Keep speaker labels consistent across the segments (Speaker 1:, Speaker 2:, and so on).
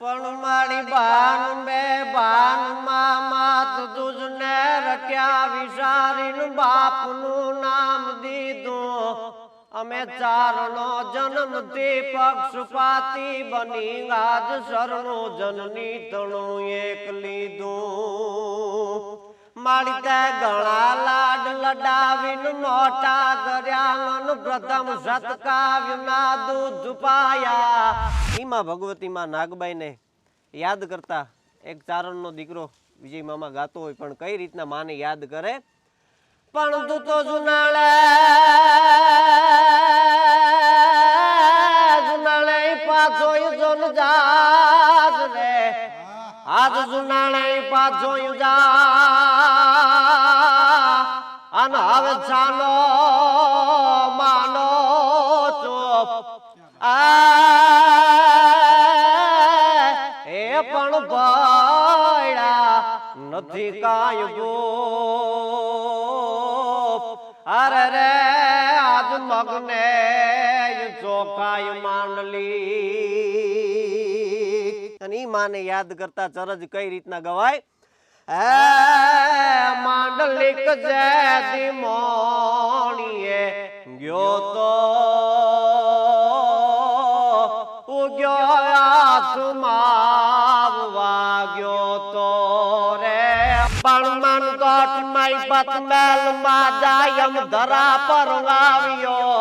Speaker 1: પણ મારી બાન બે બાન માત તુજને રટ્યા વિચારીને બાપનું નામ દીધું. અમે ચારનો જન્મ તે પક્ષપાતી બની આજ સરનું જનની તણું એક લીધું. મારી તે ગળા લાડ લડાવીન મોટા કર્યા પ્રથમ સત્કાવ્યના દૂધ પાયા. ઈમાં ભગવતીમાં નાગબાઈને યાદ કરતા એક ચારણનો દીકરો વિજય મામા ગાતો હોય પણ કઈ રીતના માને યાદ કરે? પણ તું તો જુનાળે જુનાળે પાછો જોન જાત રે. આજ જુનાળે પાછો જા. અને હવે ચાલો કાંઈ ગોપ અરે રે આજ મગને ચોકાય માંડલી અને માને યાદ કરતા ચરજ કઈ રીતના ગવાય? હે માંડલિક જેદી મોણીએ ગયો તો, ઉગ્યો આસમાન વાગ્યો. કોટ માઈ પતમેલમાં જાયમ ધરા પર આવ્યો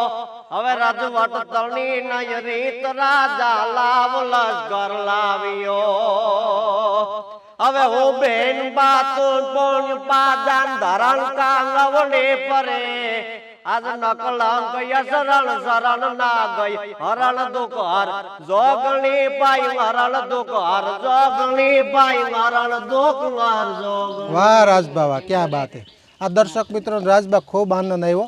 Speaker 1: હવે રજવટ તણી નય રીત રાજા લાવ લશ્કર લાવ્યો. હવે હું બેન બાતું પણ પાદાન ધરણ કાંગવડે પરે આજ નકલંક સરણ સરણ ના ગઈ હરણ દુખ હર જોગણી પાઈ હરણ દુખ હર જોગણી પાઈ હરણ દુખ હર જોગ
Speaker 2: વાહ રાજબાવા ક્યાં બાત હે આ દર્શક મિત્રો રાજબા ખૂબ આનંદ આવ્યો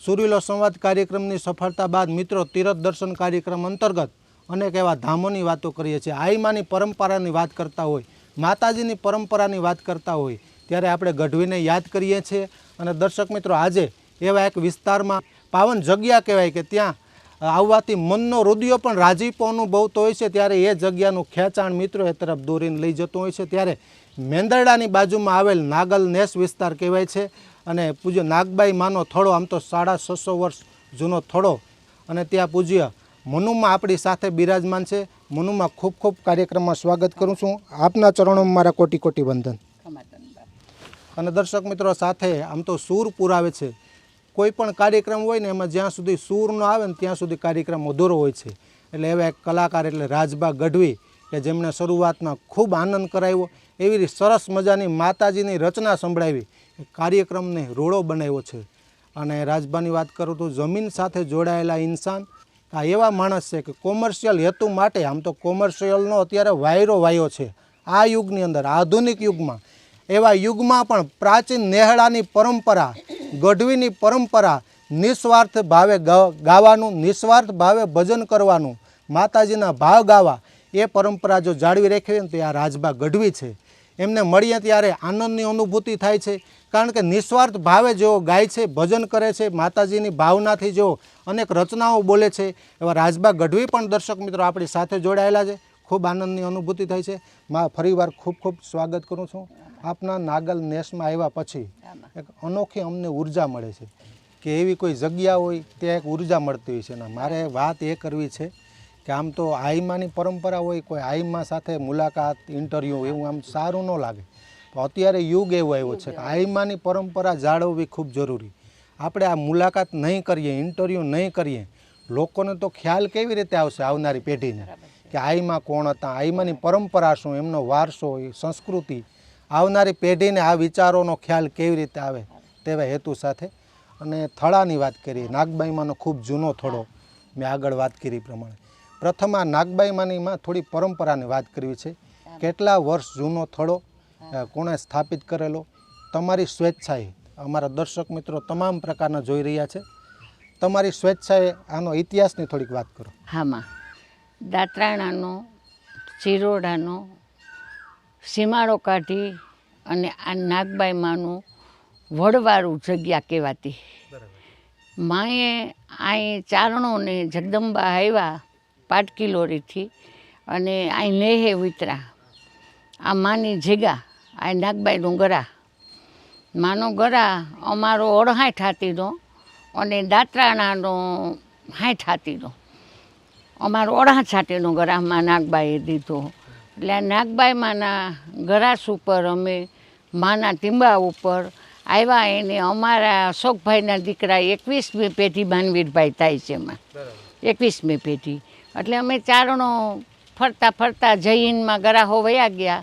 Speaker 2: સુરીલો સંવાદ કાર્યક્રમની સફળતા બાદ મિત્રો તીરથ દર્શન કાર્યક્રમ અંતર્ગત અનેક એવા ધામોની વાતો કરીએ છીએ. આઈમાની પરંપરાની વાત કરતા હોય, માતાજીની પરંપરાની વાત કરતા હોય, ત્યારે આપણે ગઢવીને યાદ કરીએ છીએ. અને દર્શક મિત્રો, આજે એવા એક વિસ્તારમાં પાવન જગ્યા કહેવાય કે ત્યાં આવવાથી મનનો હૃદયો પણ રાજીપો અનુભવતો હોય છે. ત્યારે એ જગ્યાનું ખેંચાણ મિત્રો એ તરફ દોરીને લઈ જતો હોય છે. ત્યારે મેંદરડાની બાજુમાં આવેલ નાગલ નેસ વિસ્તાર કહેવાય છે અને પૂજ્ય નાગબાઈ માનો થોડો આમ તો સાડા છસો વર્ષ જૂનો થોડો અને ત્યાં પૂજ્ય મનુમાં આપણી સાથે બિરાજમાન છે. મનુમાં ખૂબ ખૂબ કાર્યક્રમમાં સ્વાગત કરું છું. આપના ચરણોમાં મારા કોટી કોટી વંદન. અને દર્શક મિત્રો સાથે આમ તો સૂર પુરાવે છે. કોઈ પણ કાર્યક્રમ હોય ને એમાં જ્યાં સુધી સૂર ન આવે ને ત્યાં સુધી કાર્યક્રમ અધૂરો હોય છે. એટલે એવા એક કલાકાર એટલે રાજબા ગઢવી કે જેમણે શરૂઆતમાં ખૂબ આનંદ કરાવ્યો, એવી સરસ મજાની માતાજીની રચના સંભળાવી કાર્યક્રમને રોળો બનાવ્યો છે. અને રાજબાની વાત કરું તો જમીન સાથે જોડાયેલા ઇન્સાન આ એવા માણસ છે કે કોમર્શિયલ હેતુ માટે, આમ તો કોમર્શિયલનો અત્યારે વાયરો વાયો છે, આ યુગની અંદર, આધુનિક યુગમાં, એવા યુગમાં પણ પ્રાચીન નેહળાની પરંપરા ગઢવીની પરંપરા નિસ્વાર્થ ભાવે ગાવાનું, નિસ્વાર્થ ભાવે ભજન કરવાનું, માતાજીના ભાવ ગાવા, એ પરંપરા જો જાળવી રાખવી તો આ રાજભા ગઢવી છે. એમને મળીએ ત્યારે આનંદની અનુભૂતિ થાય છે. કારણ કે નિસ્વાર્થ ભાવે જેઓ ગાય છે, ભજન કરે છે, માતાજીની ભાવનાથી જેઓ અનેક રચનાઓ બોલે છે, એવા રાજભા ગઢવી પણ દર્શક મિત્રો આપણી સાથે જોડાયેલા છે. ખૂબ આનંદની અનુભૂતિ થઈ છે. મા ફરીવાર ખૂબ ખૂબ સ્વાગત કરું છું. આપના નાગલ નેસમાં આવ્યા પછી એક અનોખી અમને ઊર્જા મળે છે કે એવી કોઈ જગ્યા હોય ત્યાં એક ઊર્જા મળતી હોય છે. અને મારે વાત એ કરવી છે કે આમ તો આઈમાની પરંપરા હોય કોઈ આઈમા સાથે મુલાકાત ઇન્ટરવ્યૂ એવું આમ સારું ન લાગે. તો અત્યારે યુગ એવો આવ્યો છે કે આઈમાની પરંપરા જાળવવી ખૂબ જરૂરી. આપણે આ મુલાકાત નહીં કરીએ ઇન્ટરવ્યૂ નહીં કરીએ લોકોને તો ખ્યાલ કેવી રીતે આવશે આવનારી પેઢીને? કે આઈમાં કોણ હતા, આઈમાંની પરંપરા શું, એમનો વારસો સંસ્કૃતિ, આવનારી પેઢીને આ વિચારોનો ખ્યાલ કેવી રીતે આવે તેવા હેતુ સાથે. અને થળાની વાત કરીએ, નાગબાઈમાંનો ખૂબ જૂનો થળો, મેં આગળ વાત કરી પ્રમાણે. પ્રથમ આ નાગબાઈમાંનીમાં થોડી પરંપરાની વાત કરવી છે. કેટલા વર્ષ જૂનો થળો કોણે સ્થાપિત કરેલો? તમારી સ્વેચ્છાએ, અમારા દર્શક મિત્રો તમામ પ્રકારના જોઈ રહ્યા છે. તમારી સ્વેચ્છાએ આનો ઇતિહાસની થોડીક વાત કરો.
Speaker 3: હામાં દાંતરાણાનો ચિરોડાનો સીમાડો કાઢી અને આ નાગબાઈ માનું વડવાળું જગ્યા કહેવાતી. માએ અહીં ચારણોને જગદંબા આવ્યા પાટકીલોરીથી અને અહીં લેહે વિતરા. આ માની જગા આ નાગબાઈનું ગરા. માનો ગરા અમારો અડહાઠ હાથીનો અને દાંતરાણાનો હાઠ હાથીનો અમારો ઓળા છાટીનો ગરામાં નાગબાઈએ દીધો. એટલે નાગબાઈ માના ગરાસ ઉપર અમે માના ટીંબા ઉપર આવ્યા એને અમારા અશોકભાઈના દીકરા એકવીસમી પેઢી માનવીરભાઈ થાય છે એમાં. એકવીસમી પેઢી. એટલે અમે ચારણો ફરતા ફરતા જૈનમાં ગરાહો વયા ગયા.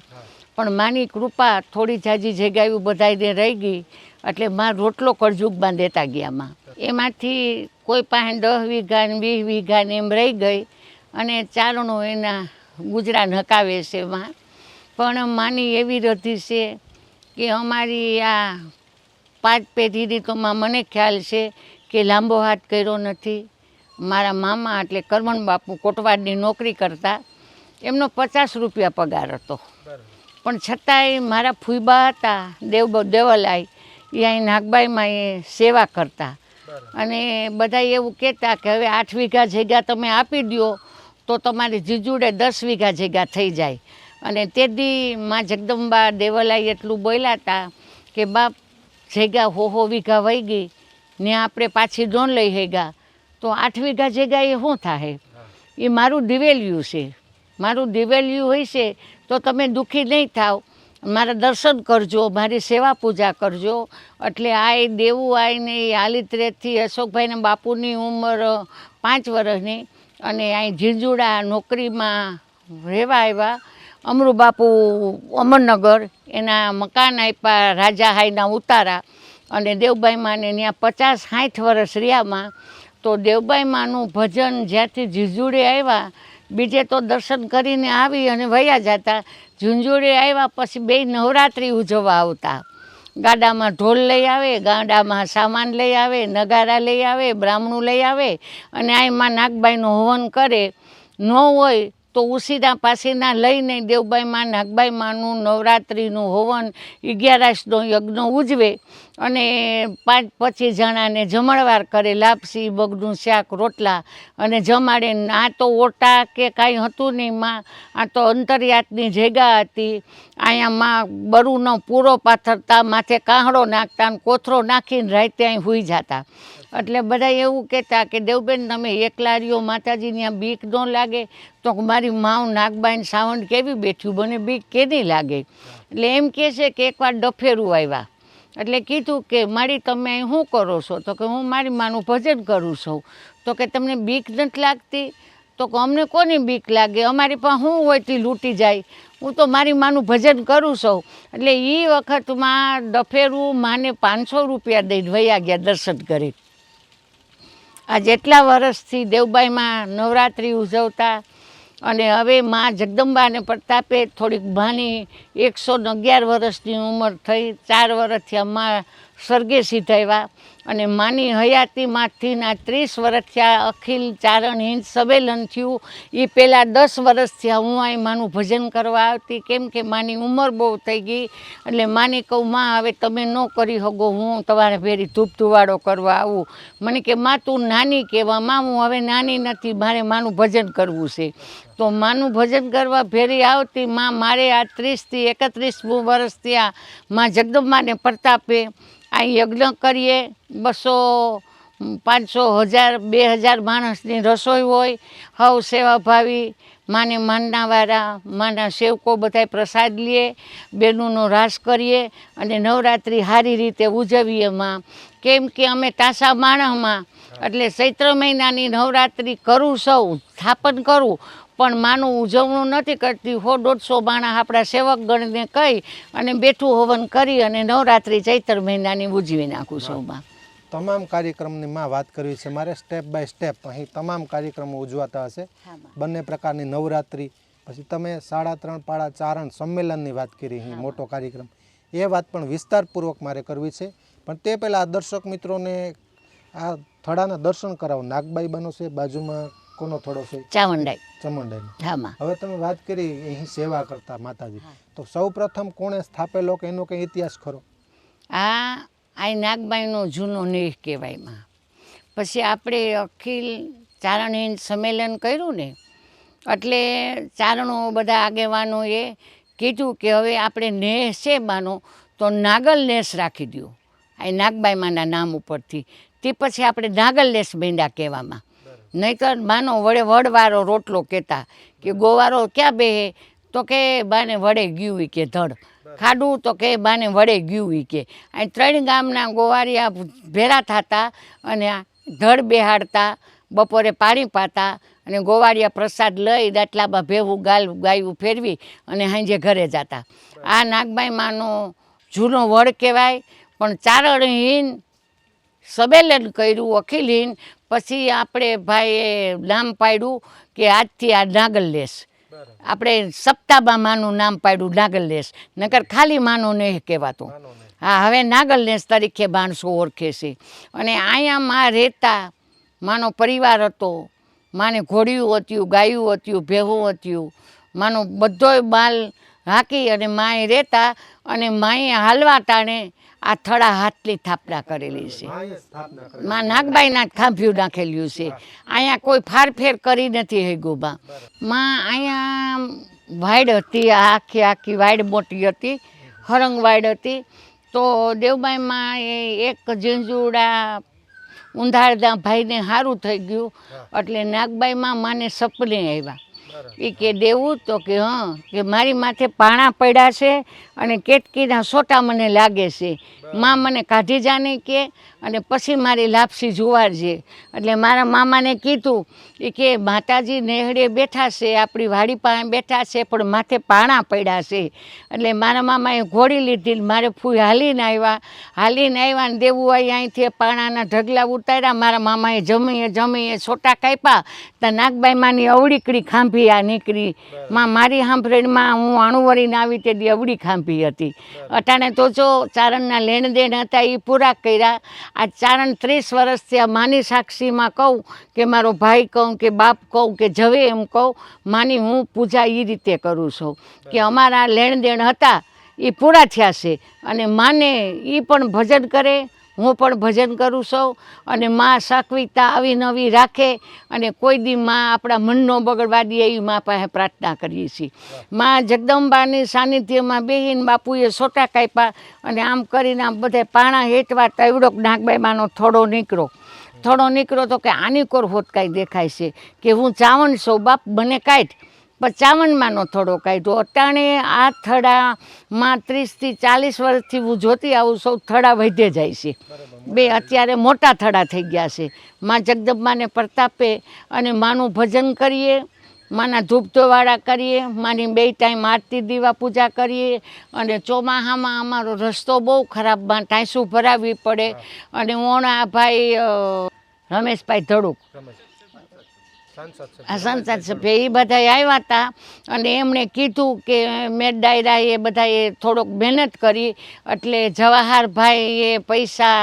Speaker 3: પણ માની કૃપા થોડી જાજી જગ્યાએ બધાને રહી ગઈ. એટલે માં રોટલો કરજુગમાં દેતા ગયા માં. એમાંથી કોઈ પાસે દસ વીઘા ને વીસ વીઘા ને એમ રહી ગઈ અને ચારણો એના ગુજરાન હકાવે છે માં. પણ માની એવી રધી છે કે અમારી આ પાંચ પેઢીની તો મને ખ્યાલ છે કે લાંબો હાથ કર્યો નથી. મારા મામા એટલે કરમણ બાપુ કોટવાડની નોકરી કરતા. એમનો પચાસ રૂપિયા પગાર હતો. પણ છતાંય મારા ફૂઈબા હતા દેવ દેવલાઈ એ અહીં નાગબાઈમાં એ સેવા કરતા. અને બધા એવું કહેતા કે હવે આઠ વીઘા જગ્યા તમે આપી દો તો તમારી જીજુડે દસ વીઘા જગ્યા થઈ જાય. અને તે દી માં જગદંબા દેવલાઈ એટલું બોલ્યા હતા કે, બાપ, જગ્યા હો હો વીઘા વહી ગઈ, ને આપણે પાછી ડ્રોન લઈ હેગા તો આઠ વીઘા જગ્યા એ શું થાય એ મારું દિવેલિયું છે. મારું દિવેલિયું હોય છે તો તમે દુઃખી નહીં થાવ. મારા દર્શન કરજો, મારી સેવા પૂજા કરજો. એટલે આ એ દેવું આવીને એ હાલિત્રેથી અશોકભાઈના બાપુની ઉંમર પાંચ વર્ષની અને અહીં ઝીંઝુડા નોકરીમાં રહેવા આવ્યા. અમરુ બાપુ અમરનગર, એના મકાન આપ્યા રાજા હાઈના ઉતારા. અને દેવબાઈ માને ત્યાં પચાસ સાઠ વર્ષ રહ્યામાં તો દેવબાઈ માનું ભજન જ્યાંથી ઝીંઝુડે આવ્યા બીજે તો દર્શન કરીને આવી અને વયા જતા. ઝુંઝુડી આવ્યા પછી બે નવરાત્રિ ઉજવવા આવતા. ગાડામાં ઢોલ લઈ આવે, ગાડામાં સામાન લઈ આવે, નગારા લઈ આવે, બ્રાહ્મણું લઈ આવે અને આમાં નાગબાઈનું હવન કરે. ન હોય તો ઉસીના પાસેના લઈને દેવબાઈમાં નાગબાઈ માનું નવરાત્રિનું હોવન અગિયારસનો યજ્ઞ ઉજવે અને પાંચ પચીસ જણાને જમણવાર કરે લાપસી, બગનું શાક, રોટલા અને જમાડે. આ તો ઓટા કે કાંઈ હતું નહીં માં. આ તો અંતરિયાતની જગ્યા હતી. અહીંયા માં બરુનો પૂરો પાથરતા, માથે કાંહડો નાખતા કોથરો નાખીને રાતે અહીં હુઈ જતા. એટલે બધા એવું કહેતા કે, દેવબેન, તમે એકલા રહ્યો, માતાજી ત્યાં બીક ન લાગે. તો મારી માવ નાગબાઈને સાવંડ કેવી બેઠ્યું મને બીક કેની લાગે? એટલે એમ કહે છે કે એકવાર ડફેરું આવ્યા. એટલે કીધું કે, મારી તમે અહીં શું કરો છો? તો કે, હું મારી માનું ભજન કરું છું. તો કે, તમને બીક નથી લાગતી? તો કે, અમને કોની બીક લાગે? અમારી પાસે શું હોય તે લૂંટી જાય? હું તો મારી માનું ભજન કરું છું. એટલે એ વખતમાં ડફેરું માને પાંચસો રૂપિયા દઈને વયા ગયા દર્શન કરી. આ જેટલા વર્ષથી દેવબાઈમાં નવરાત્રિ ઉજવતા અને હવે મા જગદંબાને પ્રતાપે થોડીક ભાની એકસો અગિયાર વર્ષની ઉંમર થઈ, ચાર વર્ષથી માં સ્વર્ગે સીધાવ્યા અને માની હયાતીમાંથી ના ત્રીસ વર્ષથી અખિલ ચારણ હિંદ સંમેલન થયું. એ પહેલાં દસ વર્ષથી હું અહીં માનું ભજન કરવા આવતી. કેમ કે માની ઉંમર બહુ થઈ ગઈ. એટલે માની કહું, માં, હવે તમે ન કરી શકો, હું તમારા ભેરી ધૂપ ધુવાડો કરવા આવું. મને કે, માં, તું નાની કહેવા, માં, હું હવે નાની નથી, મારે માનું ભજન કરવું છે. તો માનું ભજન કરવા ભેરી આવતી, માં, મારે આ ત્રીસથી એકત્રીસમું વર્ષ થયા. માં જગદંબાને પ્રતાપે આ યજ્ઞ કરીએ, બસો પાંચસો હજાર, બે હજાર માણસની રસોઈ હોય, હવ સેવાભાવી, માને માનનાવાળા માના સેવકો બધાય પ્રસાદ લઈએ બેનુંનો રાસ કરીએ અને નવરાત્રિ સારી રીતે ઉજવીએ માં. કેમ કે અમે તાસા માણસમાં, એટલે ચૈત્ર મહિનાની નવરાત્રિ કરું સૌ, સ્થાપન કરું પણ માનું ઉજવણું નથી કરતી. હો દોઢસો માણસ આપણા સેવક ગણને કહી અને બેઠું હવન કરી અને નવરાત્રિ ચૈત્ર મહિનાની ઉજવી નાખું છું માં.
Speaker 2: તમામ કાર્યક્રમની માં વાત કરવી છે. મારે સ્ટેપ બાય સ્ટેપ અહીં તમામ કાર્યક્રમો ઉજવાતા હશે. બંને પ્રકારની નવરાત્રિ પછી તમે સાડા ત્રણ પાડા ચારણ સંમેલનની વાત કરી અહીં મોટો કાર્યક્રમ. એ વાત પણ વિસ્તારપૂર્વક મારે કરવી છે. પણ તે પહેલાં આ દર્શક મિત્રોને આ થડાના દર્શન કરાવો. નાગબાઈ બનો છે બાજુમાં કોનો થોડો છે?
Speaker 3: ચાવંડાઈ
Speaker 2: ચમંડાઈનો.
Speaker 3: હામાં.
Speaker 2: હવે તમે વાત કરી અહીં સેવા કરતા માતાજી. તો સૌપ્રથમ કોણે સ્થાપેલો કે એનો કંઈ ઇતિહાસ ખરો?
Speaker 3: આ આ નાગબાઈનો જૂનો નેહ કહેવાયમાં પછી આપણે અખિલ ચારણહીન સંમેલન કર્યું ને એટલે ચારણો બધા આગેવાનોએ કીધું કે હવે આપણે નેહ છે બાનો તો નાગલ નેસ રાખી દો આ નાગબાઈમાંના નામ ઉપરથી. તે પછી આપણે નાગલ નેસ બેંડા કહેવામાં. નહીંતર બાનો વડે વડવાળો રોટલો કહેતા કે ગોવારો ક્યાં બેહે તો કે બાને વડે ગયું કે ધડ. ખાડું તો કે બાને વડે ગયું કે. અહીં ત્રણ ગામના ગોવારિયા ભેરા થતા અને ધડ બેહાડતા, બપોરે પાણી પાતા અને ગોવાળિયા પ્રસાદ લઈ દાટલામાં ભેવું ગાલ ગાયું ફેરવી અને સાંજે ઘરે જતા. આ નાગબાઈ માનો જૂનો વડ કહેવાય, પણ ચારણહીન સંમેલન કર્યું અખિલહીન પછી આપણે ભાઈએ નામ પાડ્યું કે આજથી આ નાગલ લેસ આપણે સપ્તાહમાં માનું નામ પાડ્યું નાગલ લેસ નકર ખાલી માનું નહીં કહેવાતું. હા હવે નાગલ નેસ તરીકે માણસો ઓળખે છે. અને અહીંયા માં રહેતા માનો પરિવાર હતો માને ઘોડિયું હતું ગાયું હતું ભેહું હતું માનો બધોય બાલ હાકી અને માએ રહેતા અને માએ હાલવા ટાણે આ થળા હાથની થાપના કરેલી છે. માં નાગબાઈના ખાંભ્યું નાખેલું છે. અહીંયા કોઈ ફારફેર કરી નથી હેગુબા માં અહીંયા વાડ હતી આ આખી આખી વાડ મોટી હતી હરંગ વાડ હતી. તો દેવબાઈમાં એ એક ઝીંઝુડા ઉંધારદા ભાઈને સારું થઈ ગયું. એટલે નાગબાઈમાં માને સપને આવ્યા. એ કે દેવું તો કે હં કે મારી માથે પાણા પડ્યા છે અને કેટકીના સોટા મને લાગે છે. માં મને કાઢી જાને કે અને પછી મારી લાપસી જુવારજે એટલે મારા મામાને કીધું એ કે માતાજી નેહડે બેઠા છે આપણી વાડી પાસે બેઠા છે પણ માથે પાણા પડ્યા છે. એટલે મારા મામાએ ઘોડી લીધી મારે ફૂઈ હાલીને આવ્યા. હાલીને આવ્યા ને દેવું આવી અહીંથી પાણાના ઢગલા ઉતાર્યા. મારા મામાએ જમીએ જમીએ છોટા કાપ્યા. ત્યાં નાગબાઈ માની અવડીકડી ખાંભી આ નીકળી. માં મારી સાંભળીમાં હું અણુવરીને આવી તે અવડી ખાંભી હતી. અટાણે તો જો ચારણના લેણ દેણ હતા એ પૂરા કર્યા. આ ચારણ ત્રીસ વર્ષથી આ માની સાક્ષીમાં કહું કે મારો ભાઈ કહું કે બાપ કહું કે જવે એમ કહું માની હું પૂજા એ રીતે કરું છું. કે અમારા લેણ દેણ હતા એ પૂરા થયા છે. અને માને એ પણ ભજન કરે હું પણ ભજન કરું છું અને માં સાત્વિકતા આવી નવી રાખે અને કોઈ દી માં આપણા મનનો બગડવા દે એવી મા પાસે પ્રાર્થના કરીએ છીએ. માં જગદંબાની સાનિધ્યમાં બેહીન બાપુએ સોટા કાપ્યા અને આમ કરીને આમ બધે પાણા હેઠવા તવડોક નાગબાઈમાંનો થોડો નીકળો. થોડો નીકળો તો કે આની કોર હોત કાંઈ દેખાય છે કે હું ચાવણ છું બાપ મને કાઢ પણ થડો કાઢ્યો અટાણે આ થડામાં ત્રીસથી ચાલીસ વર્ષથી હું જોતી આવું સૌ થડા વધે જાય છે. બે અત્યારે મોટા થડા થઈ ગયા છે. માં જગદંબાને પ્રતાપે અને માનું ભજન કરીએ માના ધૂપધોવાળા કરીએ માની બે ટાઈમ આરતી દીવા પૂજા કરીએ અને ચોમાસામાં અમારો રસ્તો બહુ ખરાબમાં ટાંસું ભરાવવી પડે. અને ઓણા ભાઈ રમેશભાઈ ધડુક. સંસદ સભ્ય એ બધા આવ્યા હતા અને એમણે કીધું કે મેં ડાયરા એ બધાએ થોડોક મહેનત કરી એટલે જવાહરભાઈએ પૈસા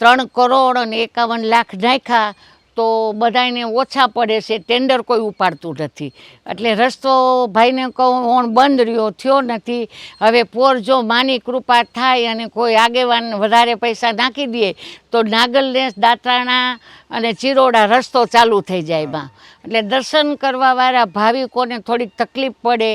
Speaker 3: ત્રણ કરોડ અને એકાવન લાખ નાખ્યા તો બધાને ઓછા પડે છે ટેન્ડર કોઈ ઉપાડતું નથી. એટલે રસ્તો ભાઈને કહું, ઓણ બંધ રહ્યો, થયો નથી. હવે પોર જો માની કૃપા થાય અને કોઈ આગેવાન વધારે પૈસા નાખી દે, તો નાગલનેસ દાંતરાણા અને ચિરોડા રસ્તો ચાલુ થઈ જાય એમાં એટલે દર્શન કરવાવાળા ભાવિકોને થોડીક તકલીફ પડે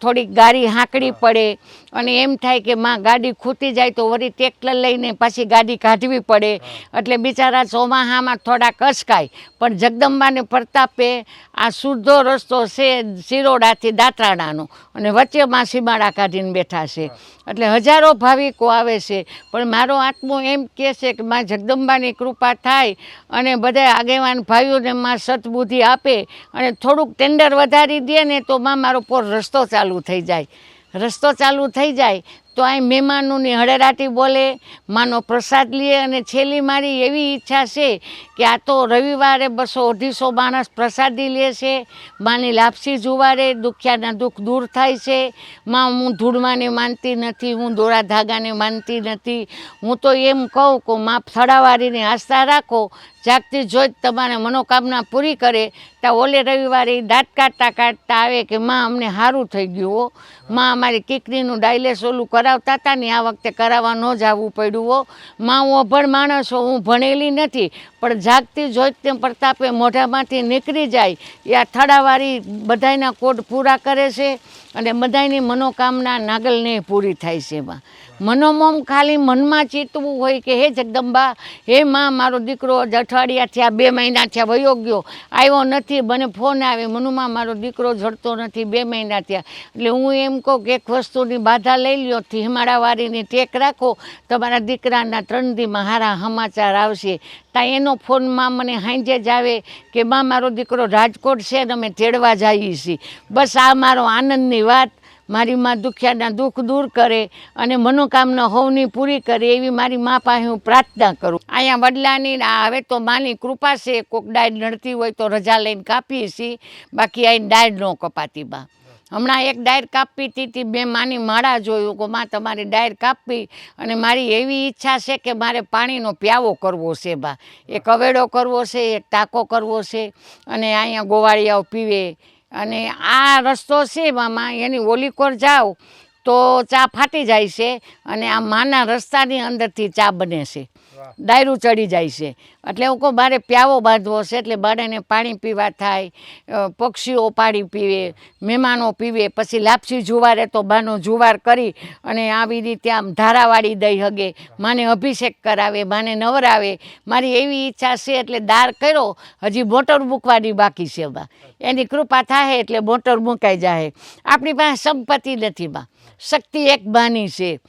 Speaker 3: થોડીક ગાડી હાંકડી પડે અને એમ થાય કે માં ગાડી ખૂટી જાય તો વળી ટ્રેક્ટર લઈને પાછી ગાડી કાઢવી પડે. એટલે બિચારા ચોમાહામાં થોડાક અચકાય પણ જગદંબાને પ્રતાપે આ સીધો રસ્તો છે શિરોડાથી દાંતરાણાનો. અને વચ્ચેમાં સીમાડા કાઢીને બેઠા છે. એટલે હજારો ભાવિકો આવે છે. પણ મારો આત્મો એમ કહે છે કે માં જગદંબાની કૃપા થાય અને બધા આગેવાન ભાઈઓને માં સતબુદ્ધિ આપે અને થોડુંક ટેન્ડર વધારી દે ને તો માં મારો પોર રસ્તો ચાલુ થઈ જાય. રસ્તો ચાલુ થઈ જાય તો અહીં મહેમાનોની હળેરાટી બોલે, માનો પ્રસાદ લે અને છેલ્લી મારી એવી ઈચ્છા છે કે આ તો રવિવારે બસો અઢીસો માણસ પ્રસાદી લે છે. માની લાપસી જુવારે, દુખ્યાના દુઃખ દૂર થાય છે. માં હું ધૂળમાને માનતી નથી, હું દોરા ધાગાને માનતી નથી. હું તો એમ કહું કે માં થડાવાળીને આસ્થા રાખો. જાગતી જોઈ તમારે મનોકામના પૂરી કરે. ત્યાં ઓલે રવિવારે દાંત કાઢતા કાઢતા આવે કે માં અમને સારું થઈ ગયું હો. માં અમારી કીકરીનું ડાયલેસ ઓલું કરાવી કરાવતા હતા ને આ વખતે કરાવવા ન જવું પડ્યું હો. માં હું અભણ માણસ હો, હું ભણેલી નથી, પણ જાગતી જોઈતી પ્રતાપે મોઢામાંથી નીકળી જાય. એ આ થડાવાળી બધાયના કોડ પૂરા કરે છે અને બધાયની મનોકામના નાગલને પૂરી થાય છે એમાં. મનોમોમ ખાલી મનમાં ચીતવું હોય કે, હે જગદંબા, હે માં, મારો દીકરો જ અઠવાડિયા થયા, બે મહિના થયા, વયો ગયો, આવ્યો નથી, મને ફોન આવે, મનુમાં મારો દીકરો જડતો નથી, બે મહિના થયા. એટલે હું એમ કહું કે એક વસ્તુની બાધા લઈ લ્યો હિમાળાવાળીની ટેક રાખો, તમારા દીકરાના ત્રણ દીમાં હારા સમાચાર આવશે. ત્યાં એનો ફોનમાં મને હાંજે જ આવે કે, માં, મારો દીકરો રાજકોટ છે ને અમે તેડવા જઈએ છીએ. બસ આ મારો આનંદની વાત. મારી માં દુખિયાના દુઃખ દૂર કરે અને મનોકામના હોવની પૂરી કરે એવી મારી મા પાસે હું પ્રાર્થના કરું. અહીંયા વડલાની હવે તો માની કૃપા છે કોક ડાયડ નડતી હોય તો રજા લઈને કાપીએ છીએ. બાકી અહીં ડાયડ ન કપાતી બા. હમણાં એક ડાયર કાપી હતી બે માની માળા જોયું કે માં તમારી ડાયર કાપી અને મારી એવી ઈચ્છા છે કે મારે પાણીનો પ્યાવો કરવો છે બા. એક અવેડો કરવો છે, એક ટાંકો કરવો છે અને અહીંયા ગોવાળિયાઓ પીવે. અને આ રસ્તો છે મામા એની ઓલીકોર જાઓ તો ચા ફાટી જાય છે અને આ માના રસ્તાની અંદરથી ચા બને છે. ડાયરું ચડી જાય છે. એટલે હું કહું મારે પ્યાવો બાંધવો છે એટલે બાળાને પાણી પીવા થાય પક્ષીઓ પાણી પીવે મહેમાનો પીવે પછી લાપસી જુવારે તો બાનો જુવાર કરી અને આવી રીતે આમ ધારાવાળી દઈ હગે. માને અભિષેક કરાવે માને નવરાવે. મારી એવી ઈચ્છા છે એટલે દાર કર્યો હજી મોટર મૂકવાની બાકી છે બા એની કૃપા થાય એટલે મોટર મૂકાઈ જાય આપણી પાસે સંપત્તિ નથી બા શક્તિ એક બાની છે.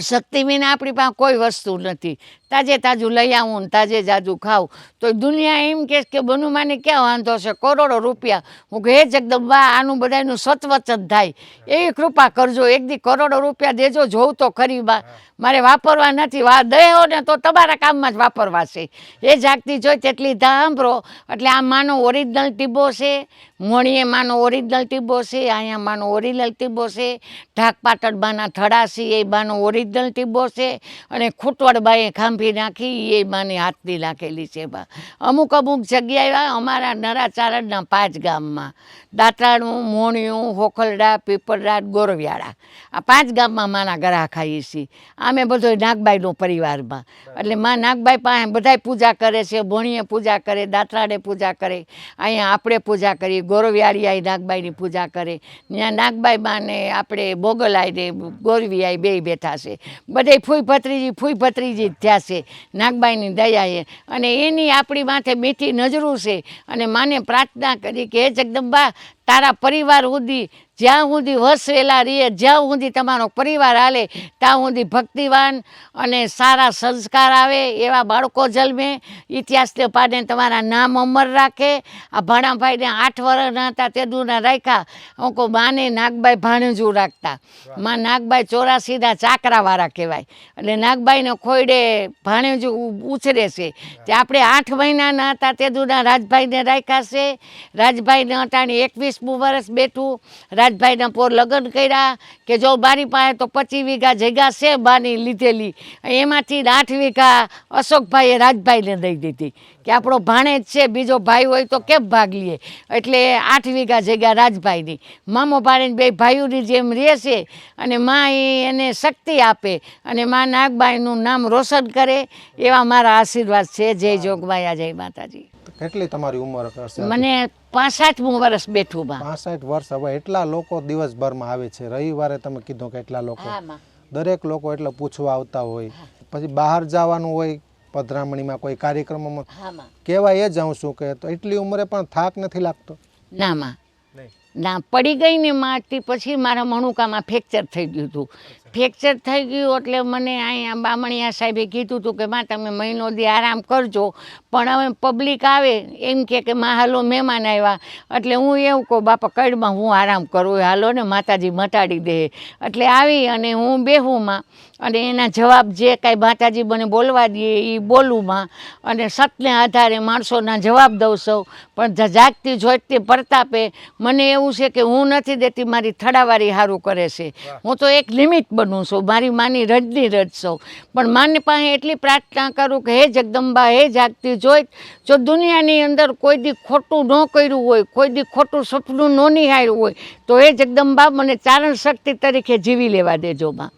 Speaker 3: શક્તિ વિના આપણી પાસે કોઈ વસ્તુ નથી. તાજે તાજું લઈ આવું ને તાજે જાજુ ખાવું તો દુનિયા એમ કહે કે બનુમાને ક્યાં વાંધો છે? કરોડો રૂપિયા. હું કહે હે જગદંબા આનું બધાનું સતવચન થાય. એવી કૃપા કરજો. એક દી કરોડો રૂપિયા દેજો જોઉં તો ખરી બા. મારે વાપરવા નથી. વા દયો ને તો તમારા કામમાં જ વાપરવા છે. એ જાગતી જોઈ તેટલી સાંભળો એટલે આ માનો ઓરિજિનલ ટીબો છે. મોણીએ માનો ઓરિજિનલ ટીબો છે. અહીંયા માનો ઓરિજિનલ ટીબો છે. ઢાક પાટણ બાના થડાસી એ બાનો ઓરિજિનલ ટીબો છે. અને ખૂટવડબાએ ખાંભી નાખી એ માની હાથની નાખેલી છે બા. અમુક અમુક જગ્યાએ અમારા નરાચારણના પાંચ ગામમાં. દાંતરાણું મોણિયું, હોખલડા પીપળડા ગોરવિયાળા. આ પાંચ ગામમાં માના ગરા ખાઈએ છીએ. અમે બધો નાગબાઈનો પરિવારમાં. એટલે માં નાગબાઈ પાસે બધાય પૂજા કરે છે, ભોણીએ પૂજા કરે દાંતરાડે પૂજા કરે. અહીંયા આપણે પૂજા કરીએ ગોરવિયાળીઆઈ નાગબાઈની પૂજા કરે. ત્યાં નાગબાઈ માને આપણે બોગલાઈને ગોરવિયાઈ બે બેઠા છે. બધે ફૂઈ ભત્રીજી ફૂઈ ભત્રીજી જ થયા છે. નાગબાઈની દયાએ અને એની આપણી માથે મીઠી નજરું છે. અને માને પ્રાર્થના કરી કે, હે જગદંબા તારા પરિવાર સુધી, જ્યાં સુધી વસેલા રહીએ, જ્યાં સુધી તમારો પરિવાર હાલે, ત્યાં સુધી ભક્તિવાન અને સારા સંસ્કાર આવે એવા બાળકો જન્મે. ઇતિહાસને પાડે તમારા નામ અમર રાખે. આ ભાણાભાઈને આઠ વર્ષના હતા, તે દૂરના રાખ્યા. હું કહું, માને નાગબાઈ ભાણેજું રાખતા. માં નાગબાઈ ચોરાસીના ચાકરાવાળા કહેવાય. એટલે નાગબાઈને ખોયડે ભાણેજું ઉછરે છે. તે આપણે આઠ મહિનાના હતા, તે દૂરના રાજભાઈને રાખ્યા છે. રાજભાઈને અટાણે એકવીસમું વર્ષ બેઠું, રાજભાઈના પોર લગ્ન કર્યા, કે જો મારી પાસે તો પચીસ વીઘા જગ્યા છે બાની લીધેલી. એમાંથી આઠ વીઘા અશોકભાઈએ રાજભાઈને દઈ દીધી. કે આપણો ભાણે જ છે, બીજો ભાઈ હોય તો કેમ ભાગ લઈએ એટલે આઠ વીઘા જગ્યા રાજભાઈની. મામો ભાણે બે ભાઈઓની જેમ રહે છે અને મા એને શક્તિ આપે અને મા નાગબાઈનું નામ રોશન કરે, એવા મારા આશીર્વાદ છે. જય જોગમાયા, જય માતાજી.
Speaker 2: કેટલી તમારી ઉંમર હશે
Speaker 3: મને પાસઠમું વર્ષ બેઠું બા.
Speaker 2: પાસઠ વર્ષ હવે એટલા લોકો દિવસભરમાં આવે છે. રવિવારે તમે કીધું કે એટલા લોકો. દરેક લોકો એટલે પૂછવા આવતા હોય. પછી બહાર જવાનું હોય પધરામણીમાં કોઈ કાર્યક્રમમાં. કેવા એ જાઉં છું કે તો એટલી ઉંમરે પણ થાક નથી લાગતો?
Speaker 3: ના માં. ના પડી ગઈ ને માટી પછી મારા મણુકામાં ફ્રેક્ચર થઈ ગયું હતું. ફ્રેક્ચર થઈ ગયું એટલે મને અહીંયા બામણિયા સાહેબે કીધું હતું કે માં તમે મહિનો દી આરામ કરજો. પણ હવે પબ્લિક આવે એમ કે કે માં હાલો મહેમાન આવ્યા. એટલે હું એવું કહું બાપા કડમાં હું આરામ કરું. હાલો ને માતાજી મટાડી દે. એટલે આવી અને હું બેહુંમાં અને એના જવાબ જે કાંઈ માતાજી મને બોલવા દે એ બોલુંમાં અને સતને આધારે માણસોના જવાબ દઉં સૌ. પણ જાગતી જોઈતી પ્રતાપે મને એવું છે કે હું નથી દેતી મારી થડાવાળી સારું કરે છે. હું તો એક લિમિટ બનું છું, મારી માની રજની રજ છું. પણ માની પાસે એટલી પ્રાર્થના કરું કે હે જગદંબા, હે જાગતી, જોઈ, જો દુનિયાની અંદર કોઈ દી ખોટું ન કર્યું હોય, કોઈ દી ખોટું સપનું ન નિહાળ્યું હોય, તો હે જગદંબા, મને ચારણ શક્તિ તરીકે જીવી લેવા દેજો માં.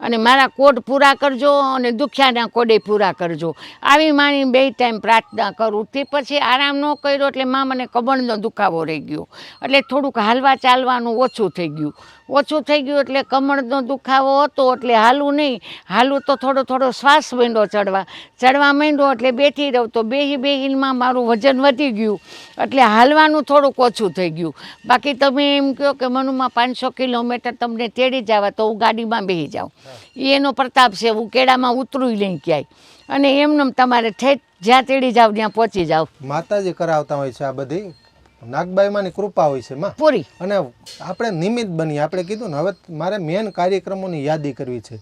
Speaker 3: અને મારા કોડ પૂરા કરજો અને દુખ્યાના કોડે પૂરા કરજો. આવી માની બે ટાઈમ પ્રાર્થના કરું. તે પછી આરામ ન કર્યો એટલે મા મને કમળનો દુખાવો રહી ગયો. એટલે થોડુંક હાલવા ચાલવાનું ઓછું થઈ ગયું. ઓછું થઈ ગયું એટલે કમળનો દુખાવો હતો એટલે હાલું નહીં. હાલું તો થોડો થોડો શ્વાસ માંડ્યો ચડવા. ચડવા માંડ્યો એટલે બેઠી રહું તો બેહી બેહીમાં મારું વજન વધી ગયું. એટલે હાલવાનું થોડુંક ઓછું થઈ ગયું. બાકી તમે એમ કહો કે મનુમાં પાંચસો કિલોમીટર તમને તેડી જવા તો હું ગાડીમાં બેસી જાઉં. એનો પ્રતાપ છે, હું કેળામાં ઉતરું નહીં ક્યાંય. અને એમને તમારે ઠેઠ જ્યાં તેડી જાવ ત્યાં પહોંચી જાવ.
Speaker 2: માતાજી કરાવતા હોય છે આ બધી? નાગબાઈમાંની કૃપા હોય છે માં.
Speaker 3: પૂરી.
Speaker 2: અને આપણે નિમિત્ત બની આપણે કીધું ને હવે મારે મેન કાર્યક્રમોની યાદી કરવી છે.